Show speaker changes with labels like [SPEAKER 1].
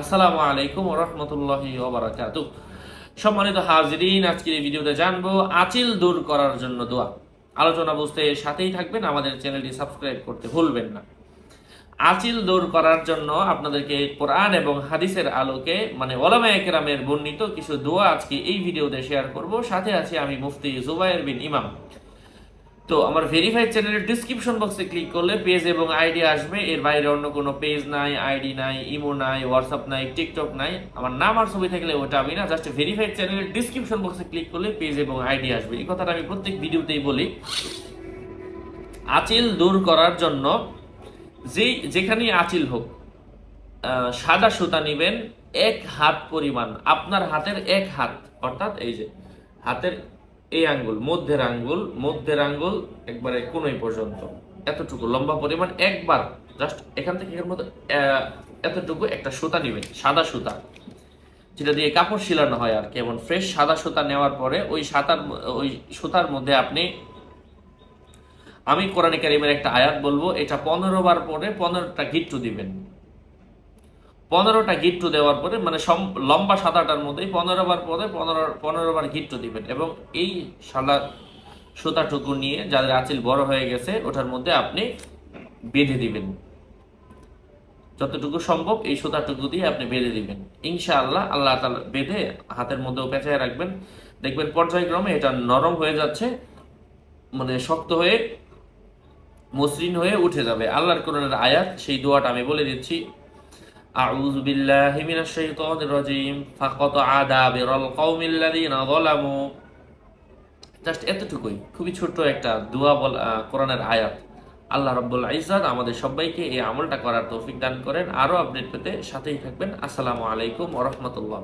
[SPEAKER 1] আসসালামু আলাইকুম রহমতুল্লাহি ওবরাকাতু সম্মানিত হাজরিন, আজকের এই ভিডিওতে জানব আচিল দূর করার জন্য দোয়া। আলোচনা বুঝতে সাথেই থাকবেন, আমাদের চ্যানেলটি সাবস্ক্রাইব করতে ভুলবেন না। আচিল দূর করার জন্য আপনাদেরকে কোরআন এবং হাদিসের আলোকে মানে ওলামা একরামের বর্ণিত কিছু দোয়া আজকে এই ভিডিওতে শেয়ার করব। সাথে আছে আমি মুফতি জুবাইর বিন ইমাম। তো আমার ভেরিফাইড চ্যানেলের ডিসক্রিপশন বক্সে ক্লিক করলে পেজ এবং আইডি আসবে। এর বাইরে অন্য কোনো পেজ নাই আইডি নাই ইমো নাই হোয়াটসঅ্যাপ নাই টিকটক নাই। আমার নাম আর ছবি থাকলে ওটা আমি না জাস্ট ভেরিফাইড চ্যানেলের ডিসক্রিপশন বক্সে ক্লিক করলে পেজ এবং আইডি আসবে। এই কথাটা আমি প্রত্যেক ভিডিওতেই বলি। আচিল দূর করার জন্য যেই, যেখানেই আচিল হোক সাদা সুতা নিবেন, এক হাত পরিমাণ, আপনার হাতের এক হাত, অর্থাৎ এই যে, হাতের এই আঙ্গুল, মধ্যের আঙ্গুল মধ্যের আঙ্গুল একবারে কোনোই পর্যন্ত। এতটুকু লম্বা পরিমাণ, একবার জাস্ট এখান থেকে এর মধ্যে এতটুকু একটা সুতা নিবেন, সাদা সুতা। যেটা দিয়ে কাপড় শিলানো হয় আর কি, এমন ফ্রেশ সাদা সুতা নেওয়ার পরে ওই সাতার ওই সুতার মধ্যে আপনি, আমি কোরআন কারিমের একটা আয়াত বলব, এটা পনেরো বার পরে পনেরোটা গিট্টু দিবেন। পনেরোটা গিট্টু দেওয়ার পরে মানে লম্বা সাদাটার মধ্যেই পনেরো বার পরে পনেরো পনেরো বার গিট্টু দিবেন। এবং এই সাদা সুতাটুকু নিয়ে যাদের আঁচিল বড় হয়ে গেছে, ওটার মধ্যে আপনি বেঁধে দিবেন। যতটুকু সম্ভব এই সুতাটুকু দিয়ে আপনি বেঁধে দিবেন। ইনশাআল্লাহ আল্লাহ তাআলা বেঁধে হাতের মধ্যেও পেঁচায় রাখবেন। দেখবেন পর্যায়ক্রমে এটা নরম হয়ে যাচ্ছে মানে শক্ত হয়ে মসৃণ হয়ে উঠে যাবে। আল্লাহর কোরআনের আয়াত, সেই দোয়াটা আমি বলে দিচ্ছি। أعوذ بالله من الشيطان الرجيم فقطع دابر القوم الذين ظلموا জাস্ট এতটুকুই খুবই ছোট্ট একটা দোয়া বল আহ, কোরআনের আয়াত আল্লাহ রব্বুল ইজ্জাত আমাদের সবাইকে এই আমলটা করার তৌফিক দান করেন আরও আপডেট পেতে সাথেই থাকবেন আসসালামু আলাইকুম ওরহমতুল্লাহ